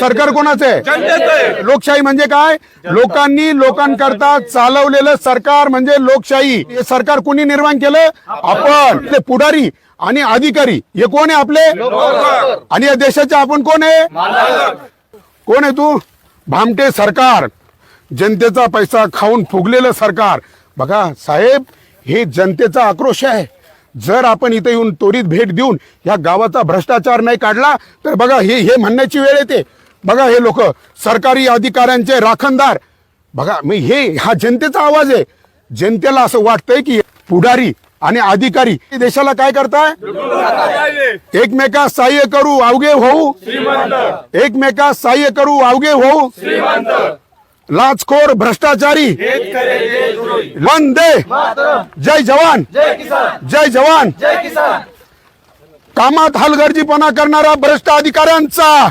सरकार कोणाचं आहे. लोकशाही म्हणजे काय? लोकांनी लोकांकरता चालवलेलं सरकार म्हणजे लोकशाही. हे सरकार कोणी निर्माण केलं? आपण. ते पुढारी आणि अधिकारी. हे कोण आहे आपले? आणि या देशाचे आपण कोण आहे? कोण आहे तू? भामटे सरकार. जनतेचा पैसा खाऊन फुगलेलं सरकार. बघा साहेब हे जनतेचा आक्रोश आहे. जर आपण इथे येऊन त्वरित भेट देऊन या गावाचा भ्रष्टाचार नाही काढला तर बघा हे हे म्हणण्याची वेळ येते. बघा हे लोक सरकारी अधिकाऱ्यांचे राखणदार. बघा मी हे हा जनतेचा आवाज आहे. जनतेला असं वाटतंय की पुढारी आणि अधिकारी देशाला काय करताय? एकमेका एकमेकास सहाय्य करू अवघे होऊ. एकमेका एकमेकास सहाय्य करू अवघे होऊ. लाचखोर भ्रष्टाचारी. हेच खरे देशद्रोही. जय जवान. जय जवान कामात हलगर्जीपणा करणारा भ्रष्ट अधिकाऱ्यांचा.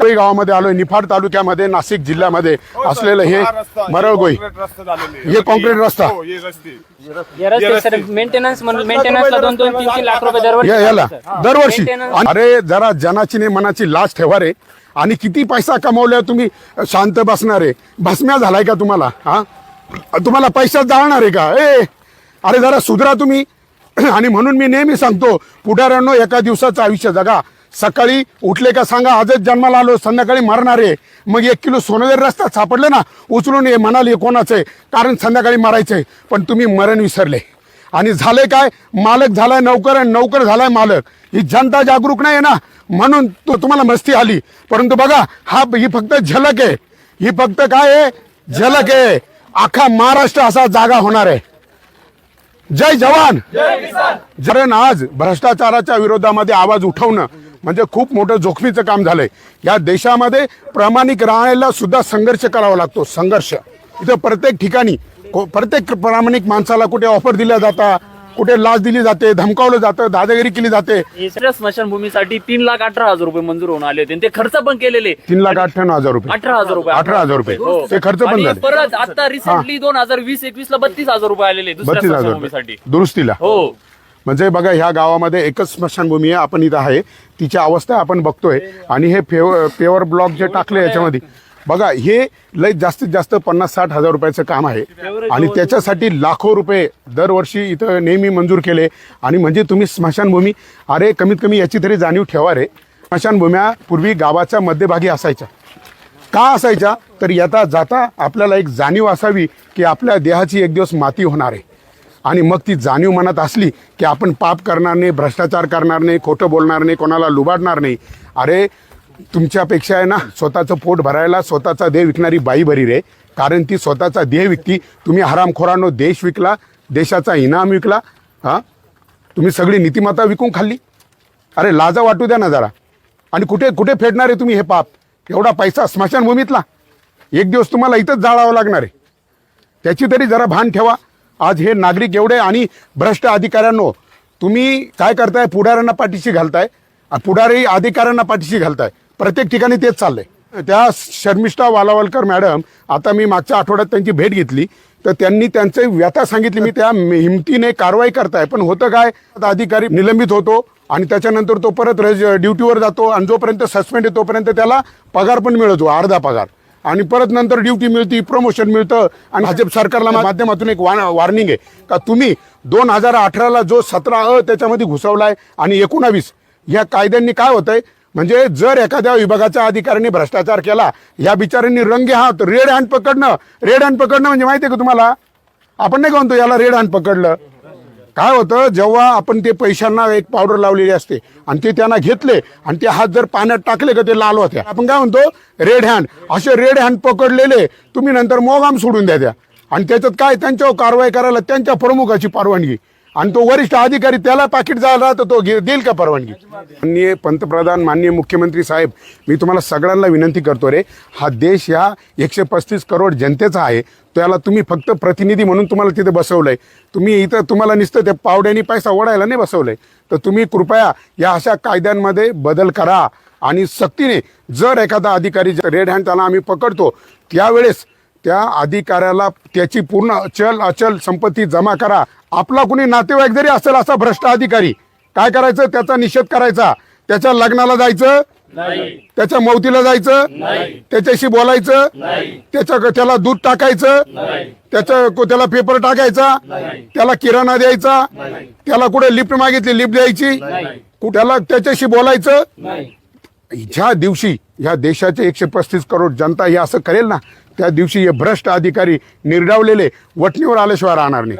काही गावामध्ये आलोय निफाड तालुक्यामध्ये नाशिक जिल्ह्यामध्ये असलेलं हे रस्ता, हे मरळगोई. कॉन्क्रीट रस्ता झालेले. हे कॉन्क्रीट रस्ता. हो, हे रस्ते. या रस्ते सर मेंटेनन्स दरवर्षी अरे जरा जनाची नाही मनाची लाच ठेवा रे. आणि किती पैसा कमवल्या तुम्ही शांत बसणार आहे? भस्म्या झालाय का तुम्हाला हा? तुम्हाला पैसा जाळणार आहे का? ए अरे जरा सुधरा तुम्ही. आणि म्हणून मी नेहमी सांगतो पुढाऱ्यांनो एका दिवसाचं आयुष्य जगा. सकाळी उठले का सांगा आजच जन्माला आलो संध्याकाळी मरणार आहे. मग एक किलो सोनं जर रस्त्यात सापडलं ना उचलून ये म्हणाले कोणाचं आहे? कारण संध्याकाळी मरायचंय पण तुम्ही मरण विसरले. आणि झाले काय? मालक झालाय नौकर आणि नौकर झालाय मालक. ही जनता जागरूक नाही आहे ना? म्हणून तो तुम्हाला मस्ती आली. परंतु बघा हा ही फक्त झलक आहे. ही फक्त काय आहे? झलक आहे. अख्खा महाराष्ट्र असा जागा होणार आहे. जय जवान! कारण आज भ्रष्टाचाराच्या विरोधामध्ये आवाज उठवणं म्हणजे खूप मोठं जोखमीचं काम झालंय. या देशामध्ये प्रामाणिक राहायला सुद्धा संघर्ष करावा लागतो संघर्ष. इथं प्रत्येक ठिकाणी को- प्रत्येक प्रामाणिक माणसाला कुठे ऑफर दिल्या जातात? कुठे लाच दिली जाते धमकावलं जातं दादागिरी केली जाते. स्मशानभूमीसाठी तीन लाख अठरा हजार रुपये मंजूर होऊन आले होते. आणि ते खर्च पण केलेले. तीन लाख अठ्ठ्याण्णव हजार रुपये. अठरा हजार रुपये. अठरा हजार रुपये. हो. ते खर्च पण आणि झाले. परत आता रिसेंटली दोन हजार वीस एकवीस ला बत्तीस हजार रुपये आलेले दुसऱ्या बत्तीस हजार स्मशानभूमीसाठी. रुपये दुरुस्तीला. हो. म्हणजे बघा ह्या गावामध्ये एकच स्मशानभूमी आहे आपण इथं आहे. तिची अवस्था आपण बघतोय. आणि हे पेवर पेवर ब्लॉक जे टाकले याच्यामध्ये बघा हे लय जास्तीत जास्त पन्नास साठ हजार रुपयाचं काम आहे. आणि त्याच्यासाठी लाखो रुपये दरवर्षी इथं नेहमी मंजूर केले. आणि म्हणजे तुम्ही स्मशानभूमी अरे कमीत कमी याची तरी जाणीव ठेवा रे. स्मशानभूम्या पूर्वी गावाच्या मध्यभागी असायच्या. का असायच्या? तर येता जाता आपल्याला एक जाणीव असावी की आपल्या देहाची एक दिवस माती होणार आहे. आणि मग ती जाणीव मनात असली की आपण पाप करणार नाही भ्रष्टाचार करणार नाही खोटं बोलणार नाही कोणाला लुबाडणार नाही. अरे तुमच्यापेक्षा आहे ना स्वतःचं पोट भरायला स्वतःचा देह विकणारी बाई बरी रे. कारण ती स्वतःचा देह विकती. तुम्ही हरामखोरांनो देश विकला देशाचा इनाम विकला हां? तुम्ही सगळी नीतिमत्ता विकून खाल्ली. अरे लाजा वाटू द्या ना जरा. आणि कुठे कुठे फेडणार आहे तुम्ही हे पाप? एवढा पैसा स्मशानभूमीतला. एक दिवस तुम्हाला इथंच जाळावं लागणार आहे. त्याची तरी जरा भान ठेवा. आज हे नागरिक एवढे आणि भ्रष्ट अधिकाऱ्यांनो तुम्ही काय करताय? पुढाऱ्यांना पाठीशी घालताय. पुढारी अधिकाऱ्यांना पाठीशी घालताय. प्रत्येक ठिकाणी तेच चाललंय. त्या शर्मिष्ठा वालावलकर मॅडम आता मी मागच्या आठवड्यात त्यांची भेट घेतली तर त्यांनी त्यांचे व्यथा सांगितली. मी त्या हिमतीने कारवाई करताय पण होतं काय? आता अधिकारी निलंबित होतो आणि त्याच्यानंतर तो परत रज ड्युटीवर जातो आणि जोपर्यंत सस्पेंड आहे तोपर्यंत त्याला पगार पण मिळतो अर्धा पगार. आणि परत नंतर ड्युटी मिळती प्रमोशन मिळतं आणि भाजप सरकारला माध्यमातून एक वॉर्निंग आहे का तुम्ही दोन हजार अठराला जो सतरा अ त्याच्यामध्ये घुसवलाय आणि एकोणावीस या कायद्यांनी काय होतंय? म्हणजे जर एखाद्या विभागाच्या अधिकाऱ्यांनी भ्रष्टाचार केला या बिचाऱ्यांनी रंगे हात रेड हँड पकडणं. रेड हँड पकडणं म्हणजे माहिती आहे का तुम्हाला? आपण नाही का म्हणतो याला रेड हँड पकडलं. काय होतं? जेव्हा आपण ते पैशांना एक पावडर लावलेली असते आणि ते त्यांना घेतले आणि ते हात जर पाण्यात टाकले का ते लाल होत्या. आपण काय म्हणतो? रेड हँड असे रेड हँड पकडलेले तुम्ही नंतर मोगाम सोडून द्या द्या आणि त्याच्यात काय? त्यांच्यावर कारवाई करायला त्यांच्या प्रमुखाची परवानगी. आणि तो वरिष्ठ अधिकारी त्याला पाकिट जायला तर तो घे- देईल का परवानगी? माननीय पंतप्रधान माननीय मुख्यमंत्री साहेब मी तुम्हाला सगळ्यांना विनंती करतो रे हा देश ह्या एकशे पस्तीस करोड जनतेचा आहे त्याला तुम्ही फक्त प्रतिनिधी म्हणून तुम्हाला तिथे बसवलंय. तुम्ही इथं तुम्हाला नुसतं त्या पावड्यानी पैसा ओढायला नाही बसवलंय. तर तुम्ही कृपया या अशा कायद्यांमध्ये बदल करा. आणि सक्तीने जर एखादा अधिकारी रेड हँड त्याला आम्ही पकडतो त्यावेळेस त्या अधिकाऱ्याला त्याची पूर्ण चल अचल संपत्ती जमा करा. आपला कुणी नातेवाईक जरी असेल असा भ्रष्ट अधिकारी काय करायचं? त्याचा निषेध करायचा. त्याच्या लग्नाला जायचं? त्याच्या मौतीला जायचं? त्याच्याशी बोलायचं? त्याच्या त्याला दूध टाकायचं? त्याच्या त्याला पेपर टाकायचा? त्याला किराणा द्यायचा? त्याला कुठे लिफ्ट मागितली? लिफ्ट द्यायची? कु- त्याला त्याच्याशी बोलायचं? ज्या दिवशी ह्या देशाचे एकशे पस्तीस करोड जनता हे असं करेल ना त्या दिवशी हे भ्रष्ट अधिकारी निर्डावलेले वटणीवर आल्याशिवाय राहणार नाही.